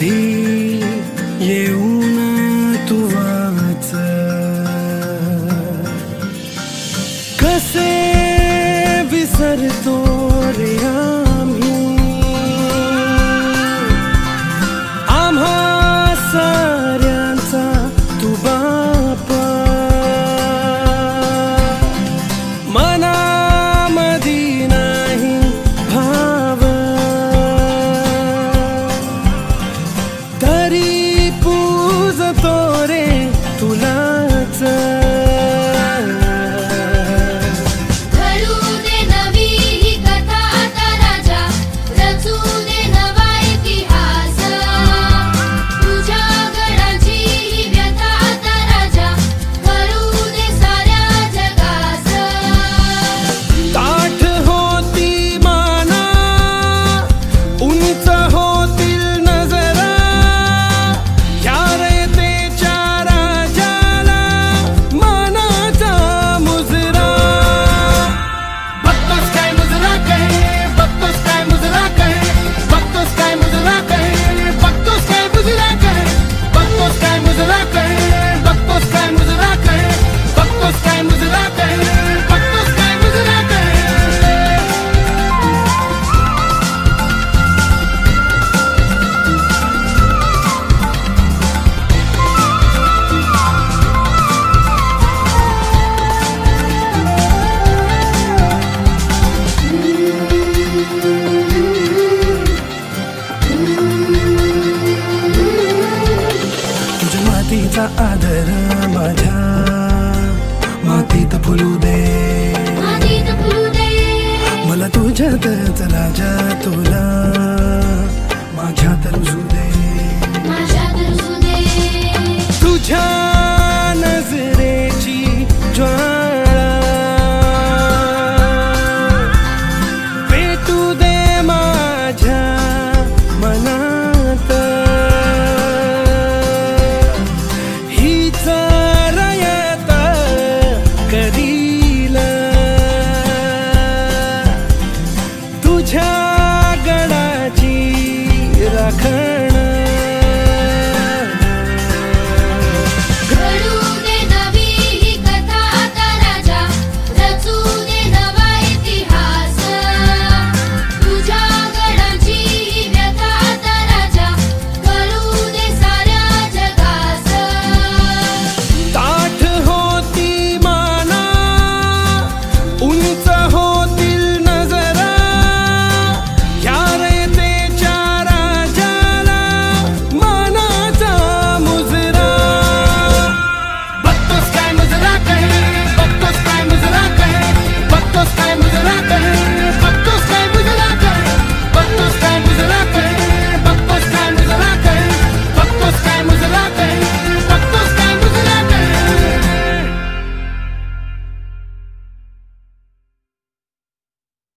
कधी येऊन तू वाच. कसे विसरतो तुझा आदर माझ्या मातीत फुलू दे. मला तुझ्यातच राजा तुला. माझ्यात रुजू